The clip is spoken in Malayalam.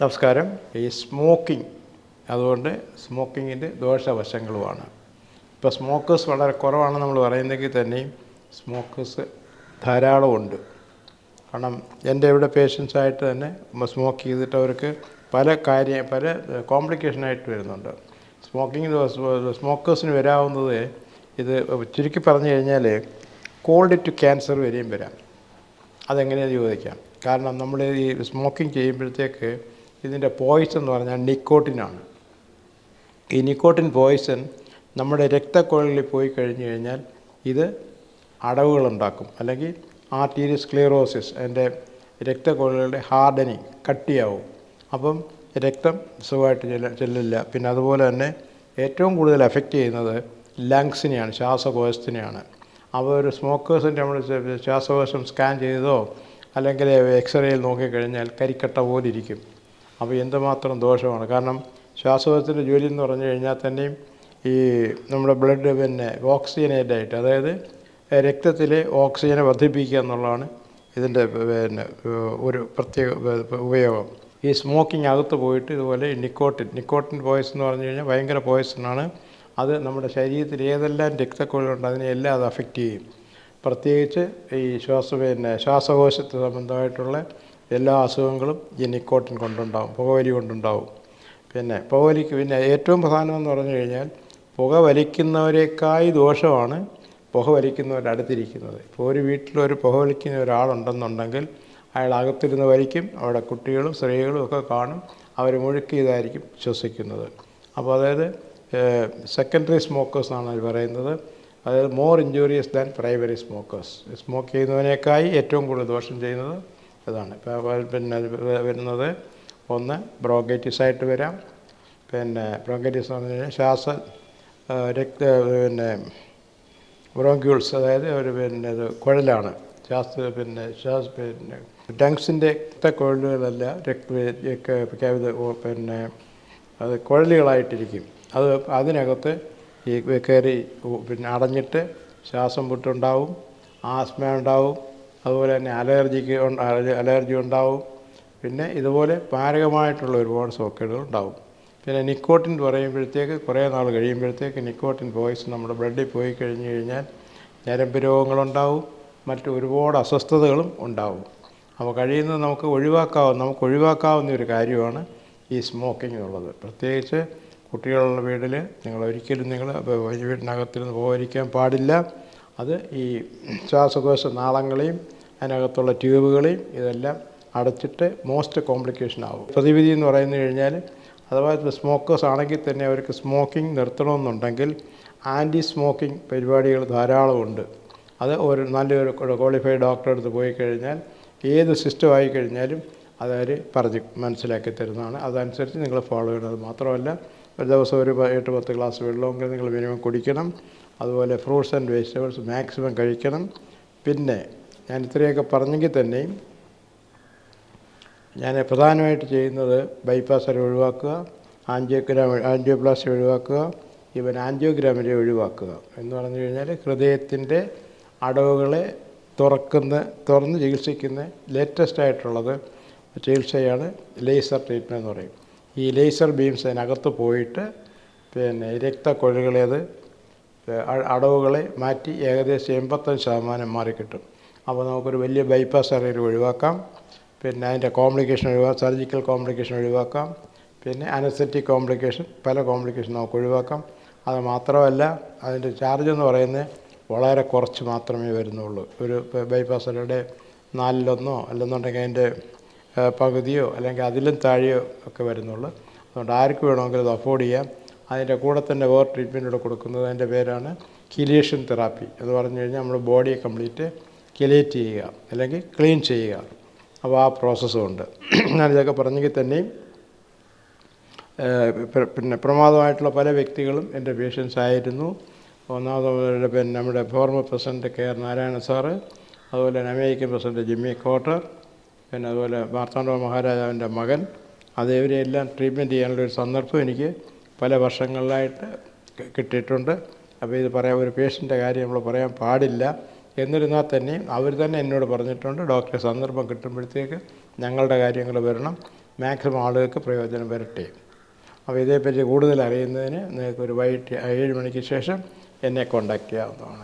നമസ്കാരം. ഈ സ്മോക്കിംഗ് അതുകൊണ്ട് സ്മോക്കിങ്ങിന്റെ ദോഷവശങ്ങളുമാണ്. ഇപ്പോൾ സ്മോക്കേഴ്സ് വളരെ കുറവാണെന്ന് നമ്മൾ പറയുന്നെങ്കിൽ തന്നെയും സ്മോക്കേഴ്സ് ധാരാളമുണ്ട്. കാരണം എന്റെ ഇവിടെ പേഷ്യൻസ് ആയിട്ട് തന്നെ സ്മോക്ക് ചെയ്തിട്ട് അവർക്ക് പല കാര്യ പല കോംപ്ലിക്കേഷനായിട്ട് വരുന്നുണ്ട്. സ്മോക്കിംഗ് സ്മോക്കേഴ്സിന് വരാവുന്നത് ഇത് ചുരുക്കി പറഞ്ഞു കഴിഞ്ഞാൽ കോൾഡ് ടു ക്യാൻസർ വരെയും വരാം. അതെങ്ങനെയാണ് ചോദിക്കാം. കാരണം നമ്മൾ ഈ സ്മോക്കിംഗ് ചെയ്യുമ്പോഴത്തേക്ക് ഇതിന്റെ പോയിസൺ എന്ന് പറഞ്ഞാൽ നിക്കോട്ടിനാണ് ഈ നിക്കോട്ടിൻ പോയിസൺ നമ്മുടെ രക്തക്കുഴലിൽ പോയി കഴിഞ്ഞു കഴിഞ്ഞാൽ ഇത് അടവുകളുണ്ടാക്കും. അല്ലെങ്കിൽ ആർട്ടീരിയസ് ക്ലിയറോസിസ് അതിന്റെ രക്തക്കുഴലുകളുടെ ഹാർഡനിങ് കട്ടിയാവും. അപ്പം രക്തം സുഖമായിട്ട് ചെല്ല ചെല്ലില്ല. പിന്നെ അതുപോലെ തന്നെ ഏറ്റവും കൂടുതൽ എഫക്റ്റ് ചെയ്യുന്നത് ലങ്സിനെയാണ് ശ്വാസകോശത്തിനെയാണ്. അപ്പോൾ ഒരു സ്മോക്കേഴ്സിന്റെ നമ്മൾ ശ്വാസകോശം സ്കാൻ ചെയ്തതോ അല്ലെങ്കിൽ എക്സ്റേയിൽ നോക്കിക്കഴിഞ്ഞാൽ കരിക്കട്ട പോലെ ഇരിക്കും. അപ്പോൾ എന്തുമാത്രം ദോഷമാണ്? കാരണം ശ്വാസകോശത്തിന്റെ ജോലി എന്ന് പറഞ്ഞു കഴിഞ്ഞാൽ തന്നെയും ഈ നമ്മുടെ ബ്ലഡ് പിന്നെ ഓക്സിജനേറ്റ് ആയിട്ട് അതായത് രക്തത്തിലെ ഓക്സിജനെ വർദ്ധിപ്പിക്കുക എന്നുള്ളതാണ് ഇതിന്റെ പിന്നെ ഒരു പ്രത്യേക ഉപയോഗം. ഈ സ്മോക്കിംഗ് അകത്ത് പോയിട്ട് ഇതുപോലെ നിക്കോട്ടിൻ നിക്കോട്ടിൻ പോയ്സൺ എന്ന് പറഞ്ഞു കഴിഞ്ഞാൽ ഭയങ്കര പോയ്സണാണ് അത് നമ്മുടെ ശരീരത്തിൽ ഏതെല്ലാം രക്തക്കുഴലുണ്ട് അതിനെ എല്ലാം അത് അഫക്റ്റ് ചെയ്യും. പ്രത്യേകിച്ച് ഈ ശ്വാസ പിന്നെ ശ്വാസകോശത്തെ സംബന്ധമായിട്ടുള്ള എല്ലാ അസുഖങ്ങളും ഈ നിക്കോട്ടിൻ കൊണ്ടുണ്ടാവും പുകവലി കൊണ്ടുണ്ടാവും. പിന്നെ പുകവലിക്ക് പിന്നെ ഏറ്റവും പ്രധാനമെന്ന് പറഞ്ഞു കഴിഞ്ഞാൽ പുക വലിക്കുന്നവരെക്കായി ദോഷമാണ് പുക വലിക്കുന്നവരുടെ അടുത്തിരിക്കുന്നത്. ഇപ്പോൾ ഒരു വീട്ടിലൊരു പുക വലിക്കുന്ന ഒരാളുണ്ടെന്നുണ്ടെങ്കിൽ അയാൾ അകത്തിരുന്ന് വലിക്കും അവിടെ കുട്ടികളും സ്ത്രീകളും ഒക്കെ കാണും അവർ മുഴുക്കി ഇതായിരിക്കും ശ്വസിക്കുന്നത്. അപ്പോൾ അതായത് സെക്കൻഡറി സ്മോക്കേഴ്സ് എന്നാണ് അവർ പറയുന്നത്. അതായത് more injurious than primary smokers smoke ചെയ്യുന്നതിനേക്കായി ഏറ്റവും കൂടുതൽ ദോഷം ചെയ്യുന്നത് ഇതാണ്. ഇപ്പോൾ പിന്നെ വരുന്നത് ഒന്ന് ബ്രോങ്കൈറ്റിസ് ആയിട്ട് വരാം. പിന്നെ ബ്രോങ്കൈറ്റിസ് എന്ന് പറഞ്ഞാൽ ശ്വാസ രക്ത പിന്നെ ബ്രോങ്ക്യൂൾസ് അതായത് ഒരു പിന്നെ ഇത് കുഴലാണ്. ശ്വാസ പിന്നെ ശ്വാസ പിന്നെ ലങ്സിന്റെ രക്തക്കുഴലുകളല്ല രക്ത ഇത് പിന്നെ അത് കുഴലുകളായിട്ടിരിക്കും. അത് അതിനകത്ത് ഈ കയറി പിന്നെ അടഞ്ഞിട്ട് ശ്വാസം മുട്ടുണ്ടാവും ആസ്മ ഉണ്ടാവും അതുപോലെ തന്നെ അലർജിക്ക് അലർജി ഉണ്ടാവും. പിന്നെ ഇതുപോലെ മാരകമായിട്ടുള്ള ഒരുപാട് സോക്കേടുകൾ ഉണ്ടാവും. പിന്നെ നിക്കോട്ടിൻ പറയുമ്പോഴത്തേക്ക് കുറേ നാൾ കഴിയുമ്പോഴത്തേക്ക് നിക്കോട്ടിൻ പോയിസ് നമ്മുടെ ബ്ലഡിൽ പോയി കഴിഞ്ഞ് കഴിഞ്ഞാൽ ഞരമ്പ് രോഗങ്ങളുണ്ടാവും. മറ്റു ഒരുപാട് അസ്വസ്ഥതകളും ഉണ്ടാവും. അപ്പോൾ കഴിയുന്നത് നമുക്ക് ഒഴിവാക്കാവുന്ന നമുക്ക് ഒഴിവാക്കാവുന്ന ഒരു കാര്യമാണ് ഈ സ്മോക്കിംഗ് എന്നുള്ളത്. പ്രത്യേകിച്ച് കുട്ടികളുള്ള വീട്ടിൽ നിങ്ങൾ ഒരിക്കലും നിങ്ങൾ വീടിനകത്തിരുന്ന് പോകാതിരിക്കാൻ പാടില്ല. അത് ഈ ശ്വാസകോശ നാളങ്ങളെയും അതിനകത്തുള്ള ട്യൂബുകളെയും ഇതെല്ലാം അടച്ചിട്ട് മോസ്റ്റ് കോംപ്ലിക്കേഷൻ ആവും. പ്രതിവിധി എന്ന് പറയുന്നു കഴിഞ്ഞാൽ അഥവാ സ്മോക്കേഴ്സ് ആണെങ്കിൽ തന്നെ അവർക്ക് സ്മോക്കിംഗ് നിർത്തണമെന്നുണ്ടെങ്കിൽ ആന്റി സ്മോക്കിംഗ് പരിപാടികൾ ധാരാളമുണ്ട് അത് ഒരു നല്ലൊരു ക്വാളിഫൈഡ് ഡോക്ടറെ അടുത്ത് പോയി കഴിഞ്ഞാൽ ഏത് സിസ്റ്റം ആയി കഴിഞ്ഞാലും അതവർ പറഞ്ഞ് മനസ്സിലാക്കി തരുന്നതാണ്. അതനുസരിച്ച് നിങ്ങൾ ഫോളോ ചെയ്യണത് മാത്രമല്ല ഒരു ദിവസം ഒരു എട്ട് പത്ത് ഗ്ലാസ് വെള്ളമെങ്കിലും നിങ്ങൾ മിനിമം കുടിക്കണം. അതുപോലെ ഫ്രൂട്ട്സ് ആൻഡ് വെജിറ്റബിൾസ് മാക്സിമം കഴിക്കണം. പിന്നെ ഞാൻ ഇത്രയൊക്കെ പറഞ്ഞെങ്കിൽ തന്നെയും ഞാൻ പ്രധാനമായിട്ട് ചെയ്യുന്നത് ബൈപ്പാസ് വരെ ഒഴിവാക്കുക ആൻജിയോഗ്രാം ആൻജിയോപ്ലാസ്റ്റി ഒഴിവാക്കുക ഇവൻ ആൻജിയോഗ്രാമിനെ ഒഴിവാക്കുക എന്ന് പറഞ്ഞു കഴിഞ്ഞാൽ ഹൃദയത്തിന്റെ അടവുകളെ തുറക്കുന്ന തുറന്ന് ചികിത്സിക്കുന്ന ലേറ്റസ്റ്റ് ആയിട്ടുള്ളത് ചികിത്സയാണ് ലേസർ ട്രീറ്റ്മെന്റ് എന്ന് പറയും. ഈ ലേസർ ബീംസ് അതിനകത്ത് പോയിട്ട് പിന്നെ രക്തക്കൊഴുകളേത് അടവുകളെ മാറ്റി ഏകദേശം എൺപത്തഞ്ച് ശതമാനം മാറിക്കിട്ടും അപ്പോൾ നമുക്കൊരു വലിയ ബൈപ്പാസ് സർജറി ഒഴിവാക്കാം. പിന്നെ അതിന്റെ കോംപ്ലിക്കേഷൻ ഒഴിവാക്കാം സർജിക്കൽ കോംപ്ലിക്കേഷൻ ഒഴിവാക്കാം. പിന്നെ അനസെറ്റിക് കോംപ്ലിക്കേഷൻ പല കോംപ്ലിക്കേഷൻ നമുക്ക് ഒഴിവാക്കാം. അത് മാത്രമല്ല അതിന്റെ ചാർജ് എന്ന് പറയുന്നത് വളരെ കുറച്ച് മാത്രമേ വരുന്നുള്ളൂ. ഒരു ബൈപ്പാസ് സർജറിയുടെ നാലിലൊന്നോ അല്ലെന്നുണ്ടെങ്കിൽ അതിന്റെ പകുതിയോ അല്ലെങ്കിൽ അതിലും താഴെയോ ഒക്കെ വരുന്നുള്ളൂ. അതുകൊണ്ട് ആർക്ക് വേണമെങ്കിലും അത് അഫോർഡ് ചെയ്യാം. അതിന്റെ കൂടെ തന്നെ വേറെ ട്രീറ്റ്മെന്റ് കൊടുക്കുന്നത് അതിന്റെ പേരാണ് കിലിയേഷൻ തെറാപ്പി എന്ന് പറഞ്ഞു കഴിഞ്ഞാൽ നമ്മൾ ബോഡിയെ കംപ്ലീറ്റ് കിലേറ്റ് ചെയ്യുക അല്ലെങ്കിൽ ക്ലീൻ ചെയ്യുക. അപ്പോൾ ആ പ്രോസസ്സും ഉണ്ട്. ഞാനിതൊക്കെ പറഞ്ഞെങ്കിൽ തന്നെയും പിന്നെ പ്രമാദമായിട്ടുള്ള പല വ്യക്തികളും എന്റെ പേഷ്യൻസ് ആയിരുന്നു. ഒന്നാമത് പിന്നെ നമ്മുടെ former president K R Narayana sir അതുപോലെ തന്നെ അമേരിക്കൻ പ്രസിഡന്റ് ജിമ്മി കോട്ടർ പിന്നെ അതുപോലെ മാർത്താണ്ഡ മഹാരാജാവിന്റെ മകൻ. അത് ഇവരെല്ലാം ട്രീറ്റ്മെന്റ് ചെയ്യാനുള്ള ഒരു സന്ദർഭം എനിക്ക് പല വർഷങ്ങളിലായിട്ട് കിട്ടിയിട്ടുണ്ട്. അപ്പോൾ ഇത് പറയാൻ ഒരു പേഷ്യന്റെ കാര്യം നമ്മൾ പറയാൻ പാടില്ല. എന്നിരുന്നാൽ തന്നെയും അവർ തന്നെ എന്നോട് പറഞ്ഞിട്ടുണ്ട് ഡോക്ടറെ സന്ദർഭം കിട്ടുമ്പോഴത്തേക്ക് ഞങ്ങളുടെ കാര്യങ്ങൾ വരണം. മാക്സിമം ആളുകൾക്ക് പ്രയോജനം വരട്ടെ. അപ്പോൾ ഇതേപ്പറ്റി കൂടുതൽ അറിയുന്നതിന് നിങ്ങൾക്ക് ഒരു വൈകിട്ട് ഏഴ് മണിക്ക് ശേഷം എന്നെ കോൺടാക്റ്റ് ചെയ്യാവുന്നതാണ്.